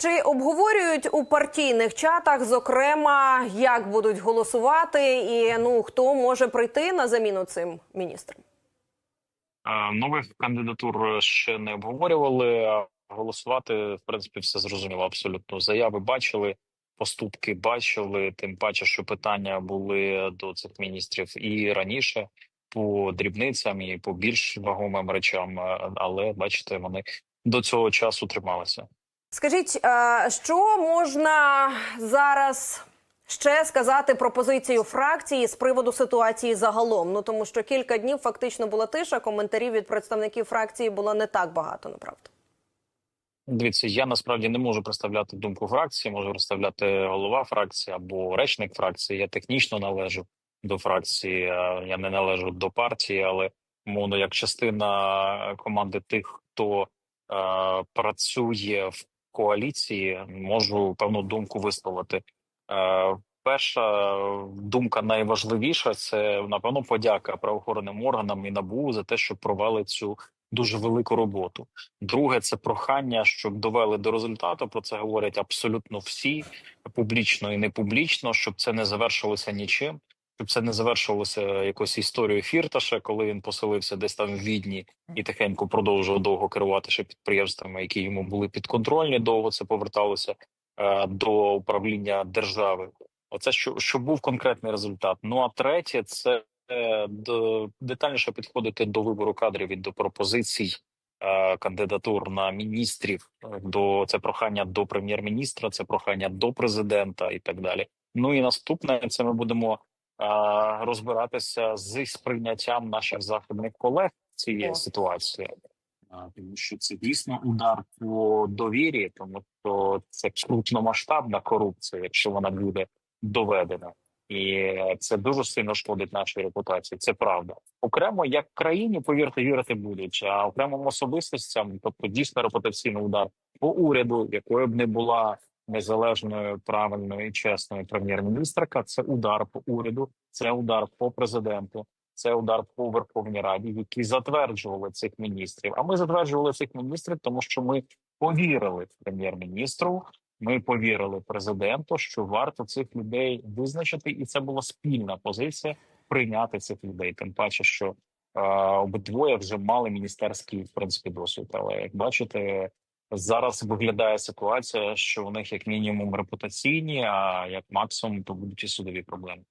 Чи обговорюють у партійних чатах, зокрема, як будуть голосувати, і ну хто може прийти на заміну цим міністрам? Е, Нових кандидатур ще не обговорювали. Голосувати, в принципі, все зрозуміло. Абсолютно заяви бачили, поступки бачили. Тим паче, що питання були до цих міністрів і раніше по дрібницям, і по більш вагомим речам. е, Але бачите, вони до цього часу трималися. Скажіть, е, що можна зараз ще сказати про позицію фракції з приводу ситуації загалом? Ну тому що кілька днів фактично була тиша. Коментарів від представників фракції було не так багато, направду. Дивіться, я насправді не можу представляти думку фракції, можу представляти голова фракції або речник фракції. Я технічно належу до фракції, я не належу до партії, але мовно як частина команди тих, хто е, працює в коаліції, можу певну думку висловити. Е, Перша думка найважливіша це напевно подяка правоохоронним органам і НАБУ за те, що провели цю дуже велику роботу. Друге, це прохання, щоб довели до результату. Про це говорять абсолютно всі публічно і не публічно, щоб це не завершилося нічим, щоб це не завершилося якоюсь історією Фірташа, коли він поселився десь там в Відні і тихенько продовжував довго керувати ще підприємствами, які йому були підконтрольні. Довго це поверталося е, до управління держави. Оце що, що був конкретний результат. Ну а третє, це е, до, детальніше підходити до вибору кадрів і до пропозицій е, кандидатур на міністрів. До це прохання до прем'єр-міністра, це прохання до президента і так далі. Ну і наступне це ми будемо розбиратися з сприйняттям наших західних колег цієї ситуації. Тому що це дійсно удар по довірі, тому що це крупномасштабна корупція, якщо вона буде доведена, і це дуже сильно шкодить нашій репутації. Це правда. Окремо як країні, повірте, вірити будуть, а окремим особистостям, тобто дійсно репутаційний удар по уряду, якою б не була незалежною, правильною і чесною прем'єр-міністрка. Це удар по уряду, це удар по президенту. Це удар по Верховній Раді, які затверджували цих міністрів. А ми затверджували цих міністрів, тому що ми повірили прем'єр-міністру. Ми повірили президенту, що варто цих людей визначити, і це була спільна позиція прийняти цих людей. Тим паче, що е, обидвоє вже мали міністерський в принципі досвід. Але як бачите, зараз виглядає ситуація, що у них як мінімум репутаційні, а як максимум то будуть і судові проблеми.